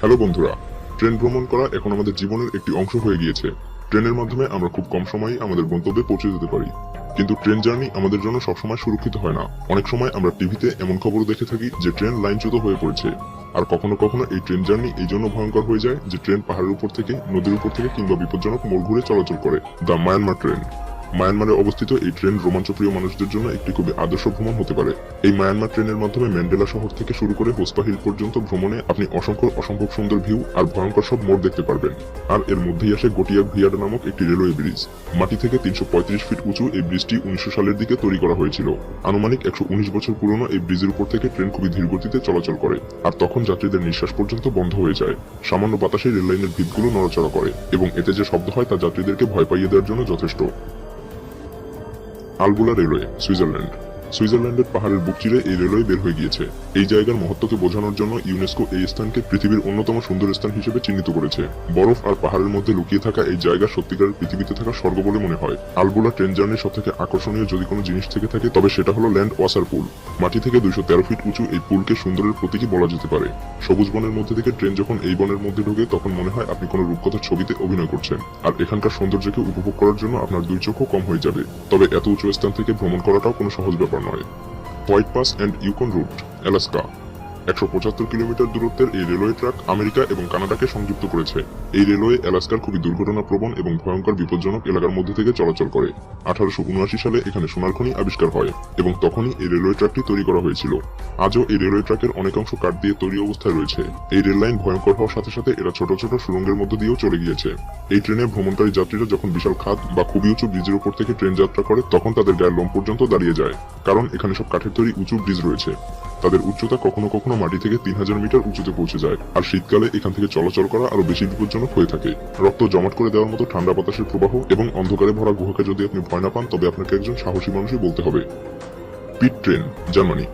Hello বন্ধুরা, train ভ্রমণ করা এখন আমাদের জীবনের একটি অংশ হয়ে গিয়েছে। ট্রেনের মাধ্যমে আমরা খুব কম সময়ে আমাদের গন্তব্যে পৌঁছে যেতে পারি। কিন্তু ট্রেন জার্নি আমাদের জন্য সবসময় সুরক্ষিত হয় না। অনেক সময় আমরা টিভিতে এমন খবর দেখে থাকি যে ট্রেন লাইনচ্যুত হয়ে পড়েছে। আর কখনো কখনো এই ট্রেন জার্নি এই জন্য ভয়ঙ্কর হয়ে যায় যে ট্রেন পাহাড়ের উপর থেকে, নদীর উপর থেকে কিংবা বিপজ্জনক মোড় ঘুরে চলাচল করে, দ্য মায়ানমার ট্রেন। মায়ানমারে অবস্থিত এই ট্রেন রোমাঞ্চপ্রিয় মানুষদের জন্য একটি খুবই আদর্শ ভ্রমণ হতে পারে। এই মায়ানমার ট্রেনের মাধ্যমে ম্যান্ডেলা শহর থেকে শুরু করে হোসপা হিল পর্যন্ত ভ্রমণে আপনি অসংখ্য অসম্ভব সুন্দর ভিউ আর ভয়ঙ্কর সব মোড় দেখতে পারবেন। আর এর মধ্যেই আসে গটিয়া ভিয়াডা নামক একটি রেলওয়ে ব্রিজ। মাটি থেকে তিনশো পঁয়ত্রিশ ফিট উঁচু এই ব্রিজটি উনিশশো সালের দিকে তৈরি করা হয়েছিল। আনুমানিক একশো উনিশ বছর পুরনো এই ব্রিজের উপর থেকে ট্রেন খুবই ধীর গতিতে চলাচল করে আর তখন যাত্রীদের নিঃশ্বাস পর্যন্ত বন্ধ হয়ে যায়। সামান্য বাতাসে রেল লাইনের ভিতগুলো নড়াচড়া করে এবং এতে যে শব্দ হয় তা যাত্রীদেরকে ভয় পাইয়ে দেওয়ার জন্য যথেষ্ট। Albula railway Switzerland. সুইজারল্যান্ডের পাহাড়ের বুক চিরে এই রেলওয়ে বের হয়ে গিয়েছে। এই জায়গার মহত্বকে বোঝানোর জন্য ইউনেস্কো এই স্থানকে পৃথিবীর অন্যতম সুন্দর স্থান হিসেবে চিহ্নিত করেছে। বরফ আর পাহাড়ের মধ্যে লুকিয়ে থাকা এই জায়গা সত্যিকারের পৃথিবীতে থাকা স্বর্গ বলে মনে হয়। আলবুলা ট্রেন জার্নির সব থেকে আকর্ষণীয় যদি কোনো জিনিস থেকে থাকে, তবে সেটা হলো ল্যান্ড ওয়াসার পুল। মাটি থেকে দুইশো তেরো ফিট উঁচু এই পুলকে সুন্দরের প্রতীকী বলা যেতে পারে। সবুজ বনের মধ্যে থেকে ট্রেন যখন এই বনের মধ্যে ঢোকে, তখন মনে হয় আপনি কোনো রূপকথার ছবিতে অভিনয় করছেন। আর এখানকার সৌন্দর্যকে উপভোগ করার জন্য আপনার দুই চোখও কম হয়ে যাবে। তবে এত উঁচু স্থান থেকে ভ্রমণ করাটাও কোনো সহজ ব্যাপার নয়। White Pass and Yukon route, Alaska. একশো পঁচাত্তর কিলোমিটার দূরত্বের এই রেলওয়ে ট্র্যাক আমেরিকা এবং কানাডাকে সংযুক্ত করেছে। এই রেলওয়ে অ্যালাস্কার খুবই দুর্ঘটনা প্রবণ এবং ভয়ঙ্কর বিপজ্জনক এলাকার মধ্যে থেকে চলাচল করে। আঠারোশো উনআশি সালে এখানে সোনার খনি আবিষ্কার হয় এবং তখনই এই রেলওয়ে ট্র্যাকটি তৈরি করা হয়েছিল। আজও এই রেলওয়ে ট্র্যাকের অনেকাংশ কাঠ দিয়ে তৈরি অবস্থায় রয়েছে। এই রেল লাইন ভয়ঙ্কর হওয়ার সাথে সাথে এরা ছোট ছোট সুড়ঙ্গের মধ্য দিয়েও চলে গিয়েছে। এই ট্রেনে ভ্রমণকারী যাত্রীরা যখন বিশাল খাত বা খুবই উঁচু ব্রিজের উপর থেকে ট্রেন যাত্রা করে, তখন তাদের গায়ের লোম পর্যন্ত দাঁড়িয়ে যায়। কারণ এখানে সব কাঠের তৈরি উঁচু ব্রিজ রয়েছে। তাদের উচ্চতা কখনো কখনো মাটি থেকে তিন হাজার মিটার উঁচুতে পৌঁছে যায়। আর শীতকালে এখান থেকে চলাচল করা আরও বেশি বিপজ্জনক হয়ে থাকে। রক্ত জমাট করে দেওয়ার মতো ঠান্ডা বাতাসের প্রবাহ এবং অন্ধকারে ভরা গুহাকে যদি আপনি ভয় না পান, তবে আপনাকে একজন সাহসী মানুষই বলতে হবে। পিট ট্রেন, জার্মানি।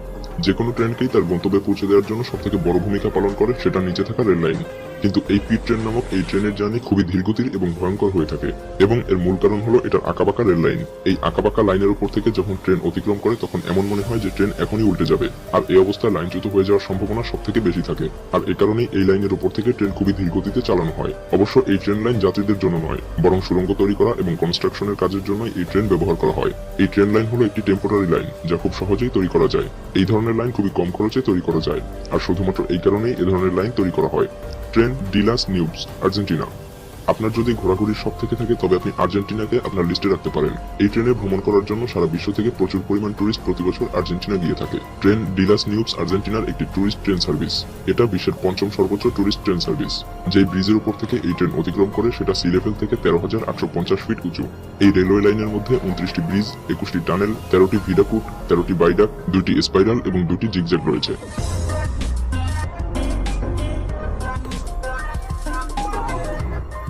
যে কোনো ট্রেনকেই তার গন্তব্যে পৌঁছে দেওয়ার জন্য সব থেকে বড় ভূমিকা পালন করে সেটা নিচে থাকা রেল লাইন কিন্তু এই পিট ট্রেন নামক এই ট্রেনের জার্নি খুবই ধীরগতির এবং ভয়ঙ্কর হয়ে থাকে। এবং এর মূল কারণ হলো এটার আঁকাবাঁকা রেল লাইন এই আঁকাবাঁকা লাইনের উপর থেকে যখন ট্রেন অতিক্রম করে, তখন এমন মনে হয় যে ট্রেন এখনই উল্টে যাবে। আর এই অবস্থায় লাইনচ্যুত হয়ে যাওয়ার সম্ভাবনা সব থেকে বেশি থাকে। আর এ কারণেই এই লাইনের উপর থেকে ট্রেন খুবই ধীরগতিতে চালানো হয়। অবশ্য এই ট্রেন লাইন যাত্রীদের জন্য নয়, বরং সুড়ঙ্গ তৈরি করা এবং কনস্ট্রাকশনের কাজের জন্য এই ট্রেন ব্যবহার করা হয়। এই ট্রেন লাইন হলো একটি টেম্পোরারি লাইন যা খুব সহজেই তৈরি করা যায়। এই ধরনের লাইন খুবই কম খরচে তৈরি করা যায়। আর শুধুমাত্র এই কারণেই এ ধরনের লাইন তৈরি করা হয়। ট্রেন ডিলাস নিউজ আর্জেন্টিনা আপনার যদি ঘোরাঘুরির শখ থেকে থাকে, তবে আপনি আর্জেন্টিনাকে আপনার লিস্টে রাখতে পারেন। এই ট্রেনে ভ্রমণ করার জন্য সারা বিশ্ব থেকে প্রচুর পরিমাণ টুরিস্ট প্রতি বছর আর্জেন্টিনা গিয়ে থাকে। ট্রেন ডিলাস নিউজ আর্জেন্টিনার একটি টুরিস্ট ট্রেন সার্ভিস। এটা বিশ্বের পঞ্চম সর্বোচ্চ টুরিস্ট ট্রেন সার্ভিস, যে ব্রিজের উপর থেকে এই ট্রেন অতিক্রম করে সেটা সি লেভেল থেকে তেরো হাজার আটশো পঞ্চাশ ফিট উঁচু। এই রেলওয়ে লাইনের মধ্যে উনত্রিশটি ব্রিজ, একুশটি টানেল, তেরোটি ভিডাকুট, তেরোটি বাইডাক দুটি স্পাইরাল এবং দুটি জিগজ্যাগ রয়েছে।